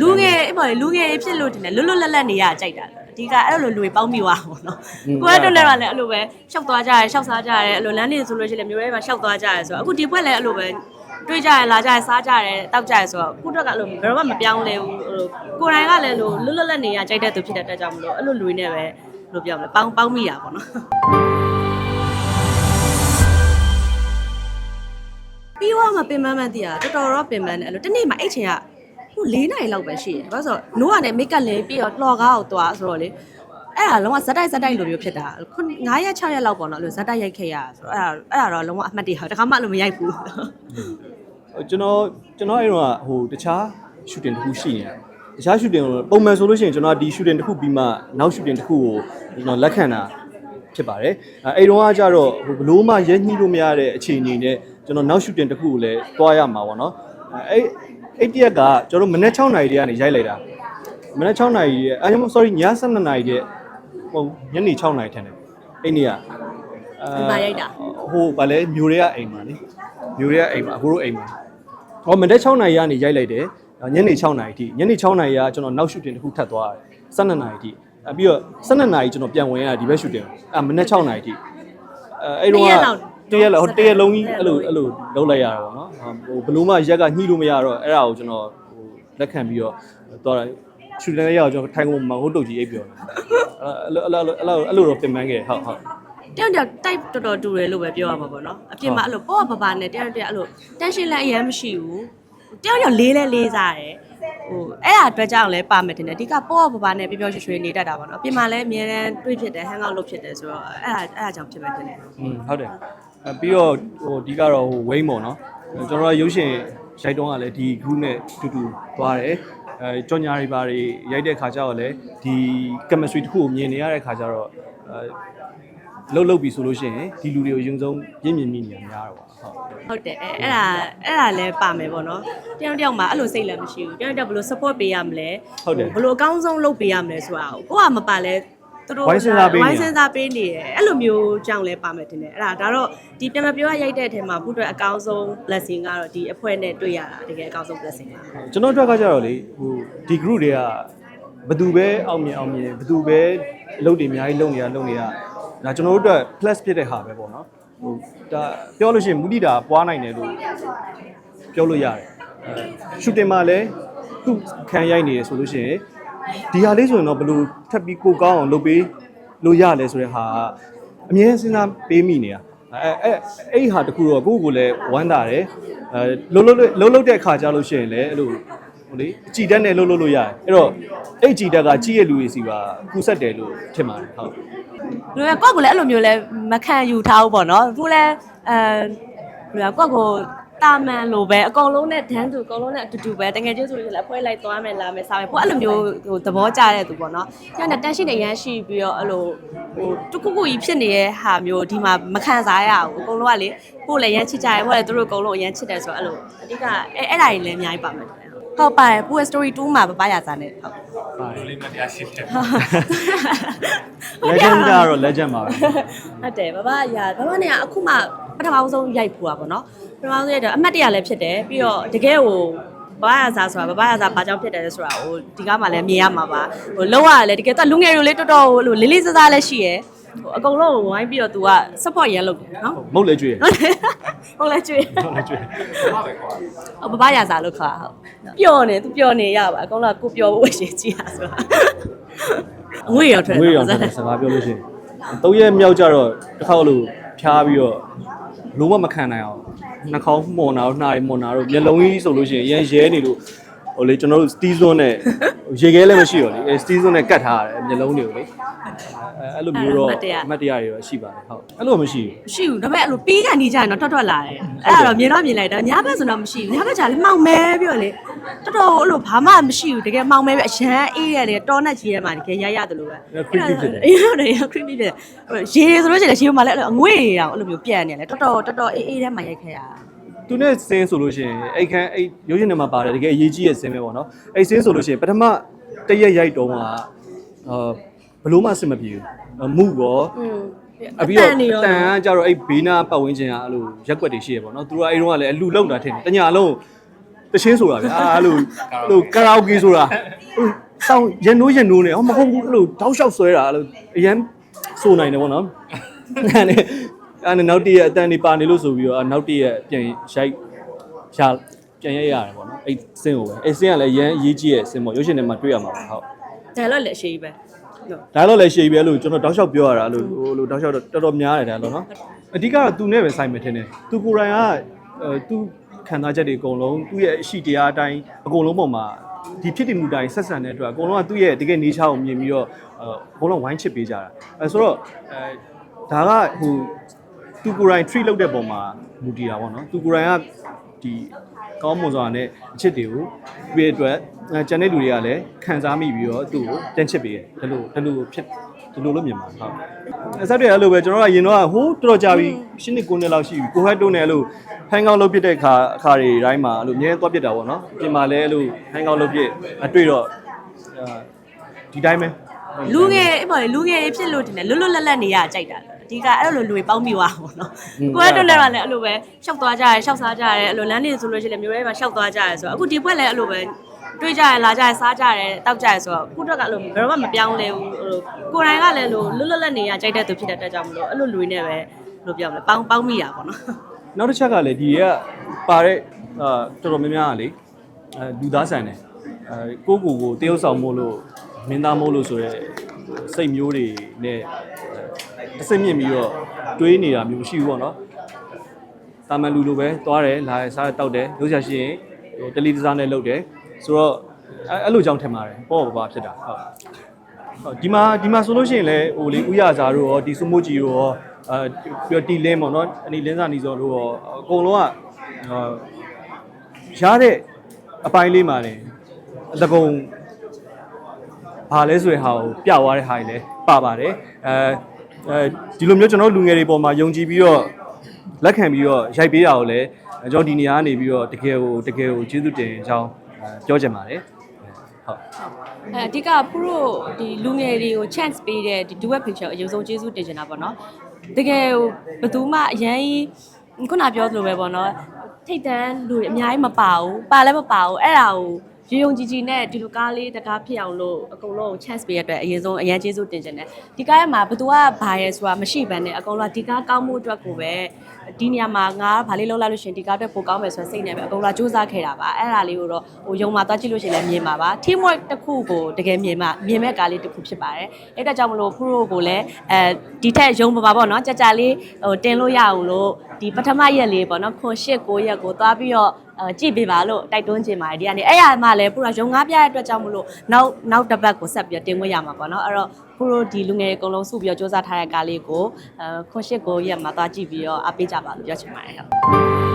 လူငယ်အဲ့ပေါ်လေလူငယ်ဖြစ်လို့တင်တယ်လွတ်လွတ်လပ်လပ်နေရကြိုက်တာအဓိကအဲ့လိုလူတွေပေါင်းမိသွားပါတော့ကိုယ့်အတွက်လည်းလည်းအဲ့လိုပဲရှောက်သွားကြရဲရှောက်စားကြရဲအဲ့လိုလမ်းနေဆိုလို့ရှိရင်မျိုးရဲမှာရှောက်သွားကြရဲဆိုတော့အခုဒီဘက်လည်းအဲ့လိုပဲတွေးကြရဲလာကြရဲစားကြရဲတောက်ကြရဲဆိုတော့ခုတော့ကအဲ့လိုဘယ်တော့မှမပြောင်းလဲဘူးဟိုကိုယ်တိုင်ကလည်းလို့လွတ်လွတ်လပ်နေရကြိုက်တဲ့သူဖြစ်တဲ့အတွက်ကြောင့်မလို့အဲ့လိုလူတွေနဲ့ပဲလို့ပြောမလဲပေါင်းပေါင်းမိတာပေါ့နော်ပြီးတော့မှပင်ပန်းမှန်းတည်ရတော်တော်တော့ပင်ပန်းတယ်အဲ့လိုတနေ့မှအဲ့ချိန်က ဟို၄နိုင်လောက်ပဲရှိတယ်ဘာလို့ဆိုတော့နိုးကနေမိတ်ကလည်းပြီးတော့လှော်ကားအောင်သွားဆိုတော့လေအဲ့ဒါလုံးဝဇက်တိုက်ဇက်တိုက်လိုမျိုးဖြစ်တာခု9ရက်6ရက်လောက်ပေါ့နော်အဲ့လိုဇက်တိုက်ရိုက်ခဲ့ရဆိုတော့အဲ့ဒါအဲ့ဒါတော့လုံးဝအမှတ်တရတခါမှအဲ့လိုမရိုက်ဘူးကျွန်တော်ကျွန်တော်အဲ့တော့ဟိုတခြား shooting တစ်ခုရှိနေတယ်တခြား shooting ကိုပုံမှန်ဆိုလို့ရှိရင်ကျွန်တော်ဒီ shooting တစ်ခုပြီးမှနောက် shooting တစ်ခုကိုကျွန်တော်လက်ခံတာဖြစ်ပါတယ်အဲအဲ့တော့ကကြတော့ဟိုဘလို့မှရဲညှိလို့မရတဲ့အခြေအနေနဲ့ကျွန်တော်နောက် shooting တစ်ခုကိုလည်းတွားရမှာပေါ့နော်အဲ အဲ့အဲ့တရက်ကကျွန်တော်မနေ့6နာရီတည်းကနေရိုက်လိုက်တာမနေ့6နာရီရဲ့အဲ sorry ည7နာရီတည်းဟိုညနေ6နာရီထင်တယ်အဲ့နေ့ကဒီမှာရိုက်တာဟိုဗာလဲမျိုးတွေကအိမ်မှာလေမျိုးတွေကအိမ်မှာအခုတို့အိမ်မှာဟောမနေ့6နာရီကနေရိုက်လိုက်တယ်ညနေ6နာရီထိညနေ6နာရီကကျွန်တော်နောက်ရှူတင်တစ်ခုထပ်သွားတယ်12နာရီထိအဲပြီးတော့12နာရီကျွန်တော်ပြန်ဝင်ရတာဒီဘက်ရှူတင်အဲမနေ့6နာရီထိအဲအဲ့တော့ တရက်လောက်တရက်လုံးကြီးအဲ့လိုအဲ့လိုလုံးလိုက်ရတာပေါ့နော်ဟိုဘလို့မှရက်ကညှိလို့မရတော့အဲ့ဒါကိုကျွန်တော်ဟိုလက်ခံပြီးတော့သွားတာရှူတင်လေးရအောင်ကျွန်တော်ထိုင်ကုန်မှာဟိုတုတ်ကြီးအိပ်ပြောတယ်အဲ့လိုအဲ့လိုအဲ့လိုအဲ့လိုတော့ပြင်ပန်းခဲ့ဟုတ်ဟုတ်တယောက်တယောက် type တော်တော်တူတယ်လို့ပဲပြောရမှာပေါ့နော်အပြင်မှာအဲ့လိုပေါ့ပပါနဲ့တယောက်တယောက်အဲ့လို tension လည်းအရင်မရှိဘူးတယောက်တယောက်လေးလဲလေးစားတယ်ဟိုအဲ့ဒါအတွက်ကြောင့်လဲပါမယ်တင်တယ်အဓိကပေါ့ပပါနဲ့ပြောပြောရွှေရွှေနေတတ်တာပေါ့နော်အပြင်မှာလည်းအများတန်းတွေးဖြစ်တယ် hang out လုပ်ဖြစ်တယ်ဆိုတော့အဲ့ဒါအဲ့ဒါကြောင့်ဖြစ်မယ်တင်တယ်อืมဟုတ်တယ်အဲ ပြီးတော့ဟိုဒီကတော့ဟို wing ပေါ့နော်အဲကျွန်တော်တို့ရုပ်ရှင်ရိုက်တုံးကလည်းဒီ group နဲ့တူတူသွားတယ်အဲကြော်ညာတွေပါတွေရိုက်တဲ့ခါကျတော့လည်းဒီ chemistry တစ်ခုကိုမြင်နေရတဲ့ခါကျတော့အဲလှုပ်လှုပ်ပြီဆိုလို့ရှိရင်ဒီလူတွေကိုအရင်ဆုံးပြင်းပြင်းမိနေရများတော့ပါဟုတ်ဟုတ်တယ်အဲအဲ့ဒါအဲ့ဒါလည်းပါမယ်ပေါ့နော်တယောက်တယောက်မှာအဲ့လိုစိတ်လည်းမရှိဘူးတယောက်တယောက်ဘယ်လို support ပေးရမလဲဟုတ်တယ်ဘယ်လိုအကောင်းဆုံးလုပ်ပေးရမလဲဆိုတာကိုကိုကမပါလဲ သူတို့ဝိုင်းစဉ်းစားပေးနေရ ဝိုင်းစဉ်းစားပေးနေတယ်အဲ့လိုမျိုးကြောင့်လည်းပါမယ်တင်တယ်အဲ့ဒါဒါတော့ဒီပြန်မပြောရရိုက်တဲ့အထက်မှာဘုအတွက်အကောင်းဆုံး blessing ကတော့ဒီအဖွဲ့နဲ့တွေ့ရတာတကယ်အကောင်းဆုံး blessing ပါ ကျွန်တော်အတွက်ကကြတော့လေဟိုဒီ group တွေကဘယ်သူပဲအောင်မြင်အောင်မြင်ဘယ်သူပဲအလုပ်တွေအများကြီးလုပ်နေတာလုပ်နေတာဒါကျွန်တော်တို့အတွက် plus ဖြစ်တဲ့ဟာပဲပေါ့နော်ဟိုဒါပြောလို့ရှိရင်မူတိတာပွားနိုင်တယ်လို့ပြောလို့ရတယ်အဲရှူတင်မှာလည်းသူ့ခံရိုက်နေတယ်ဆိုလို့ရှိရင် ဒီဟာလေးဆိုရင်တော့ဘယ်လိုထပ်ပြီးကိုကောင်းအောင်လုပ်ပေးလို့ရလဲဆိုတဲ့ဟာကအမြဲစဉ်းစားပေးမိနေတာအဲအဲအဲ့ဒီဟာတခုတော့ကိုယ့်ကိုယ်လည်းဝမ်းသာတယ်အဲလုံးလုံးလုံးလုံးတဲ့ခါကြလို့ရှိရင်လည်းအဲ့လိုဟိုလေအကြည်တက်နဲ့လှုပ်လှုပ်လို့ရတယ်အဲ့တော့အဲ့အကြည်တက်ကကြီးရဲ့လူတွေစီပါကူဆက်တယ်လို့ထင်ပါတယ်ဟုတ်လူကကိုယ့်ကိုလည်းအဲ့လိုမျိုးလဲမခံယူထားဘူးပေါ့နော်အခုလဲအဲလူကကိုယ့်ကို တာမန်လိုပဲအကုန်လုံးနဲ့ဒန်းသူအကုန်လုံးနဲ့အတူတူပဲတကယ်ကျဆိုလို့လည်းအဖွဲလိုက်သွားမယ်လာမယ်စားမယ်ကိုအဲ့လိုမျိုးဟိုသဘောကျတဲ့သူပေါ့နော်ကျန်တဲ့တန်ရှင်းနေရမ်းရှိပြီးတော့အဲ့လိုဟိုတခုခုကြီးဖြစ်နေတဲ့ဟာမျိုးဒီမှာမခံစားရဘူးအကုန်လုံးကလေကိုလည်းရမ်းချစ်ကြတယ်ကိုလည်းသူတို့အကုန်လုံးရမ်းချစ်တယ်ဆိုတော့အဲ့လိုအဓိကအဲ့အဲ့ဒါကြီးလည်းအများကြီးပါမယ်ဟုတ်ပါတယ်ကို story 2မှာပပရစားနေဟုတ် ပါတယ်လေးမတရားရှိတယ် legend ကတော့ legend ပါပဲဟုတ်တယ်ဘဘရာဘဘနဲ့ကအခုမှပထမဆုံးရိုက်ဖူတာပေါ့နော်ပထမဆုံးရိုက်တော့အမှတ်တရလည်းဖြစ်တယ်ပြီးတော့တကယ်ဟိုဘဘရာစားဆိုတာဘဘရာစားဘာကြောင့်ဖြစ်တယ်လဲဆိုတာဟိုဒီကားမှလည်းမြင်ရမှာပါဟိုလောက်ရလည်းတကယ်တော့လူငယ်တွေလေးတော်တော်ဟိုလိုလေးလေးစားစားလည်းရှိရယ်ဟို အကုန်လုံးဝိုင်းပြီးတော့ तू က support ရမ်းလုပ်တယ်နော်မဟုတ်လေကျွေးဟုတ်လဲကျွေးဟုတ်လေကျွေးဘာပဲကွာဟိုဘဘရာစားလို့ခါဟုတ်ပျော်နေ तू ပျော်နေရပါအကုန်လုံးကကိုပျော်ဖို့ဝယ်ရှင်ကြည့်တာဆိုတာအငွေရောထွက်ဝေးရောစကားပြောလို့ရှိရင်သုံးရက်မြောက်ကြတော့တစ်ခါလို့ဖြားပြီးတော့လုံးဝမခံနိုင်အောင်နှာခေါင်းမှုန်တာတို့နှာရီမှုန်တာတို့မျက်လုံးကြီးဆိုလို့ရှိရင်အရင်ရဲနေလို့ ဟိုလေကျွန်တော်တို့ steel zone နဲ့ရေခဲလည်းမရှိတော့လေ steel zone နဲ့ကတ်ထားရတယ်မျက်လုံးတွေကိုလေအဲအဲ့လိုမျိုးတော့အမှတ်တရတွေတော့ရှိပါတယ်ဟုတ်အဲ့လိုမရှိဘူးမရှိဘူးဒါပေမဲ့အဲ့လိုပေးကန်နေကြရင်တော့ထွက်ထွက်လာတယ်အဲ့ဒါတော့မြင်တော့မြင်လိုက်တော့ညာဘက်ဆိုတော့မရှိဘူးညာဘက်ကျလည်းမှောင်မဲပြီးတော့လေတော်တော်အဲ့လိုဘာမှမရှိဘူးတကယ်မှောင်မဲပြီးအရန်အေးရတယ်တောနဲ့ကြီးရဲမှာတကယ်ရရတယ်လို့ပဲ creepy ဖြစ်တယ်အေးဟုတ်တယ် creepy ဖြစ်တယ်ရေဆိုလို့ရှိရင်ရေမှာလည်းအဲ့လိုအငွေ့တွေတောင်အဲ့လိုမျိုးပြန့်နေတယ်တော်တော်တော်တော်အေးအေးထဲမှာရိုက်ခဲ့ရတာ သူနဲ့စင်းဆိုလို့ရှိရင်အဲ့ခန်းအဲ့ရုပ်ရှင်ထဲမှာပါတယ်တကယ်အရေးကြီးရဲ့စင်းပဲပေါ့နော်အဲ့စင်းဆိုလို့ရှိရင်ပထမတရက်ရိုက်တုံးကအာဘလို့မှအဆင်မပြေဘူးမှုရောอืมအပြီးတော့တန်ကကြတော့အဲ့ဘေးနာပတ်ဝန်းကျင်ကအဲ့လိုရက်ွက်တွေရှိရပေါ့နော်သူတို့အဲ့တုန်းကလည်းအလူလောက်တာထင်တယ်တညာလုံးဟတချင်းဆိုတာဗျာအဲ့လိုအဲ့လိုကာရာအိုကေဆိုတာဟိုစောင်းရန်နိုးရန်နိုးနေဟောမဟုတ်ဘူးအဲ့လိုတောက်လျှောက်ဆွဲတာအဲ့လိုအရန်ဆိုနိုင်တယ်ဗောနော်အဲ့နဲ့ အဲ့နဲ့နောက်တည့်ရအတန်နေပါနေလို့ဆိုပြီးတော့နောက်တည့်ရပြန်ရိုက်ရှာပြန်ရိုက်ရတယ်ဗောနော်အဲ့စင်းကိုပဲအဲ့စင်းကလည်းရန်အရေးကြီးရဲ့စင်းပေါ့ရုပ်ရှင်ထဲမှာတွေ့ရမှာပါဟုတ်ဒါတော့လည်းအရှိကြီးပဲဟုတ်ဒါတော့လည်းရှေ့ပဲလို့ကျွန်တော်တောက်လျှောက်ပြောရတာလို့ဟိုလိုတောက်လျှောက်တော့တော်တော်များတယ်ဒါလို့နော်အဓိကတော့သူနဲ့ပဲဆိုင်မယ်ထင်တယ်သူကိုယ်တိုင်ကအဲသူခံစားချက်တွေအကုန်လုံးသူ့ရဲ့အရှိတရားအတိုင်းအကုန်လုံးပေါ်မှာဒီဖြစ်တည်မှုတိုင်းဆက်ဆံတဲ့အတွက်အကုန်လုံးကသူ့ရဲ့တကယ်နေချာကိုမြင်ပြီးတော့အအကုန်လုံးဝိုင်းချစ်ပေးကြတာအဲဆိုတော့အဲဒါကဟို သူကိုယ်တိုင် treat လုပ်တဲ့ပုံမှာမူတည်တာပေါ့နော်သူကိုယ်တိုင်ကဒီကောင်းမွန်စွာနဲ့အချစ်တွေကိုပြည့်အတွက်အဲကျန်တဲ့လူတွေကလည်းခံစားမိပြီးတော့သူ့ကိုတန်းချစ်ပေးတယ်ဒီလိုဒီလိုဖြစ်ဒီလိုလို့မြင်ပါဟုတ်အဆက်တွေအဲ့လိုပဲကျွန်တော်ကရင်တော့ဟိုးတော်တော်ကြာပြီရှင်းနှစ်ကိုနှစ်လောက်ရှိပြီကိုဟက်တုံးနေအဲ့လိုဟန်ကောက်လုပ်ပြတဲ့အခါအခါတွေတိုင်းမှာအဲ့လိုအမြဲသွားပြစ်တာပေါ့နော်ပြင်မှာလည်းအဲ့လိုဟန်ကောက်လုပ်ပြအတွေ့တော့အာဒီတိုင်းပဲလူငယ်အဲ့ပေါ်လေလူငယ်တွေဖြစ်လို့တင်တယ်လွတ်လွတ်လပ်လပ်နေရကြိုက်တာ အဓိကအဲ့လိုလူတွေပေါင်းမိသွားပါတော့ကိုယ့်အတွက်လည်းလည်းအဲ့လိုပဲရှောက်သွားကြရဲရှောက်စားကြရဲအဲ့လိုလမ်းနေဆိုလို့ရှိရင်မျိုးရဲမှာရှောက်သွားကြရဲဆိုတော့အခုဒီဘက်လည်းအဲ့လိုပဲတွေ့ကြရလာကြရစားကြရဲတောက်ကြရဆိုတော့ခုတော့ကအဲ့လိုဘယ်တော့မှမပြောင်းလဲဘူးဟိုကိုယ်တိုင်ကလည်းလို့လွတ်လွတ်လပ်နေရကြိုက်တဲ့သူဖြစ်တဲ့အတွက်ကြောင့်မလို့အဲ့လိုလူတွေနဲ့ပဲလို့ပြောမလဲပေါင်းပေါင်းမိတာပေါ့နော်နောက်တစ်ချက်ကလည်းဒီကပါတဲ့အာတော်တော်များများကလေအဲလူသားဆန်တယ်အဲကိုကိုကိုတရုပ်ဆောင်မို့လို့မင်းသားမို့လို့ဆိုရဲစိတ်မျိုးတွေနဲ့ တစ်စိတ်မြင့်ပြီးတော့တွေးနေတာမျိုးမရှိဘူးပေါ့နော်တာမန်လူလိုပဲသွားတယ်လာတယ်စားတယ်တောက်တယ်လို့ရရှိရင်ဟိုတလီတစားနဲ့လုပ်တယ်ဆိုတော့အဲအဲ့လိုကြောင့်ထင်ပါတယ်ပေါ့ပါပါဖြစ်တာဟုတ်ဟုတ်ဒီမှာဒီမှာဆိုလို့ရှိရင်လည်းဟိုလေဥရစာတို့ရောဒီစုမိုးကြီးတို့ရောအဲပြီးတော့တီလင်းပေါ့နော်အနီလင်းစာနီစောတို့ရောအကုန်လုံးကအာရတဲ့အပိုင်းလေးမှာနေအတကုံဘာလဲဆိုတဲ့ဟာကိုပြသွားတဲ့ဟာကြီးလည်းပါပါတယ်အဲ အဲဒီလိုမျိုးကျွန်တော်လူငယ်တွေပေါ်မှာယုံကြည်ပြီးတော့လက်ခံပြီးတော့ရိုက်ပေးတာကိုလည်းကျွန်တော်ဒီနေရာကနေပြီးတော့တကယ်ကိုတကယ်ကိုကျေးဇူးတင်အကြောင်းအဲပြောချင်ပါတယ်ဟုတ်အဲအဓိကပရိုဒီလူငယ်တွေကို chance ပေးတဲ့ဒီ duet picture အရင်ဆုံးကျေးဇူးတင်ချင်တာပေါ့နော်တကယ်ဟိုဘယ်သူမှအရင်ကြီးခုနပြောသလိုပဲပေါ့နော်ထိတ်တန်းလူတွေအများကြီးမပါဘူးပါလည်းမပါဘူးအဲ့ဒါကို ရေုံကြည်ကြည်နဲ့ဒီလိုကားလေးတကားဖြစ်အောင်လို့အကုန်လုံးကို chance ပေးရတဲ့အတွက်အရင်ဆုံးအရင်ကျေးဇူးတင်ချင်တယ်ဒီကားရဲ့မှာဘယ်သူကဘာရဲဆိုတာမရှိဘဲနဲ့အကုန်လုံးကဒီကားကောင်းမှုအတွက်ကိုပဲဒီနေရာမှာငါဘာလေးလောက်လိုက်လို့ရှရင်ဒီကားအတွက်ပိုကောင်းမယ်ဆိုတဲ့စိတ်နဲ့ပဲအကုန်လုံးစူးစမ်းခဲ့တာပါအဲ့ဒါလေးကိုတော့ဟိုယုံမှာသွားကြည့်လို့ရှရင်လည်းမြင်ပါပါ team work တစ်ခုကိုတကယ်မြင်မှမြင်မဲ့ကားလေးတစ်ခုဖြစ်ပါတယ်အဲ့ဒါကြောင့်မလို့ pro ကိုလည်းအဲဒီထက်ယုံပါပါပေါ့နော်ကြာကြာလေးဟိုတင်လို့ရအောင်လို့ဒီပထမရက်လေးပေါ့နော်ခွန်၈9ရက်ကိုသွားပြီးတော့အဲ ကြည့်ပေးပါလို့တိုက်တွန်းချင်ပါတယ်ဒီကနေအဲ့ရမှလည်းပူရရုံငါးပြတဲ့အတွက်ကြောင့်မလို့နောက်နောက်တစ်ပတ်ကိုဆက်ပြီးတော့တင်ခွင့်ရမှာပေါ့နော်အဲ့တော့ပူရဒီလူငယ်တွေအကုန်လုံးစုပြီးတော့စူးစမ်းထားတဲ့ကားလေးကိုအဲခွန်၈9ရက်မှာသွားကြည့်ပြီးတော့အားပေးကြပါလို့ပြောချင်ပါတယ်ဟုတ်